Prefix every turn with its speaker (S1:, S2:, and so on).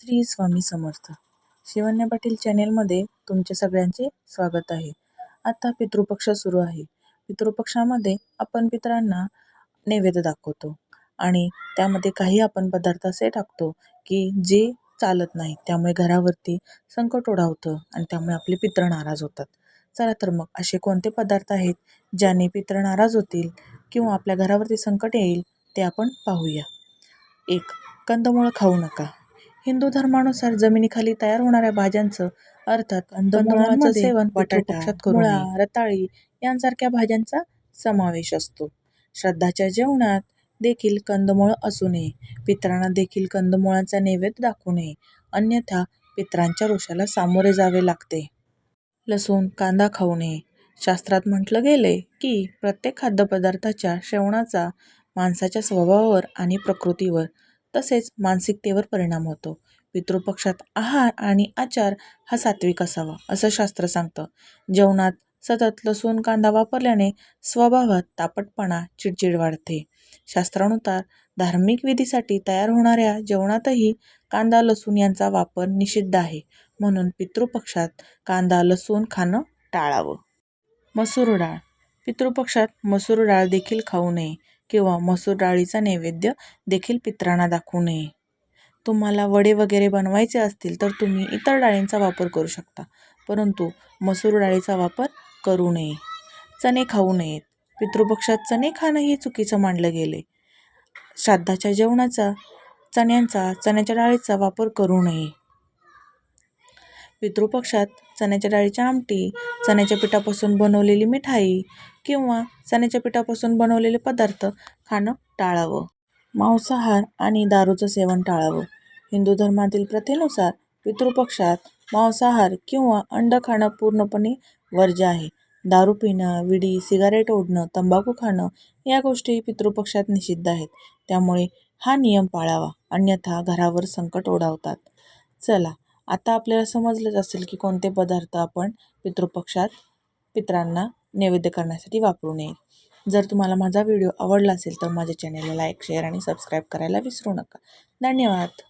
S1: श्री स्वामी समर्थ. शिवन्या पाटील चॅनेलमध्ये तुमचे सगळ्यांचे स्वागत आहे. आता पितृपक्ष सुरू आहे. पितृपक्षामध्ये आपण पितरांना नैवेद्य दाखवतो आणि त्यामध्ये काही आपण पदार्थ असे टाकतो की जे चालत नाही. त्यामुळे घरावरती संकट ओढावतं आणि त्यामुळे आपले पितर नाराज होतात. चला तर मग असे कोणते पदार्थ आहेत ज्याने पितर नाराज होतील किंवा आपल्या घरावरती संकट येईल ते आपण पाहूया. एक कंदमुळं खाऊ नका. हिंदू धर्मानुसार जमिनीखाली तयार होणाऱ्या भाज्यांचं अर्थात कंदमुळांचं सेवन पितृपक्षात करू नये. रताळी यांसारख्या भाज्यांचा समावेश असतो. श्राद्धाच्या जेवणात देखील कंदमुळं असू नये. पितरांना देखील कंदमुळांचा नैवेद्य दाखवू नये. अन्यथा पितरांच्या रोषाला सामोरे जावे लागते. लसूण कांदा खाऊ नये. शास्त्रात म्हटलं गेलंय की प्रत्येक खाद्यपदार्थाच्या सेवनाचा माणसाच्या स्वभावावर आणि प्रकृतीवर तसेच मानसिकतेवर परिणाम होतो. पितृपक्षात आहार आणि आचार हा सात्विक असावा असं शास्त्र सांगतं. जेवणात सतत लसूण कांदा वापरल्याने स्वभावात तापटपणा चिडचिड वाढते. शास्त्रानुसार धार्मिक विधीसाठी तयार होणाऱ्या जेवणातही कांदा लसूण यांचा वापर निषिद्ध आहे. म्हणून पितृपक्षात कांदा लसूण खाणं टाळावं. मसूर डाळ. पितृपक्षात मसूर डाळ देखील खाऊ नये. किंवा मसूर डाळीचा नैवेद्य देखील पितरांना दाखवू नये. तुम्हाला वडे वगैरे बनवायचे असतील तर तुम्ही इतर डाळींचा वापर करू शकता परंतु मसूर डाळीचा वापर करू नये. चणे खाऊ नयेत. पितृपक्षात चणे खाणंही चुकीचं मानलं गेले. श्राद्धाच्या जेवणाचा चण्यांचा चण्याच्या डाळीचा वापर करू नये. पितृपक्षात चण्याच्या डाळीची आमटी चण्याच्या पिठापासून बनवलेली मिठाई किंवा चण्याच्या पिठापासून बनवलेले पदार्थ खाणं टाळावं. मांसाहार आणि दारूचं सेवन टाळावं. हिंदू धर्मातील प्रथेनुसार पितृपक्षात मांसाहार किंवा अंड खाणं पूर्णपणे वर्ज्य आहे. दारू पिणं विडी सिगारेट ओढणं तंबाखू खाणं या गोष्टी पितृपक्षात निषिद्ध आहेत. त्यामुळे हा नियम पाळावा. अन्यथा घरावर संकट ओढावतात. चला आता आपल्याला समजलंच असेल की कोणते पदार्थ आपण पितृपक्षात पितरांना नैवेद्य करण्यासाठी वापरू नये जर तुम्हाला माझा व्हिडिओ आवडला असेल तर माझ्या चॅनलला लाईक शेअर आणि सबस्क्राईब करायला विसरू नका. धन्यवाद.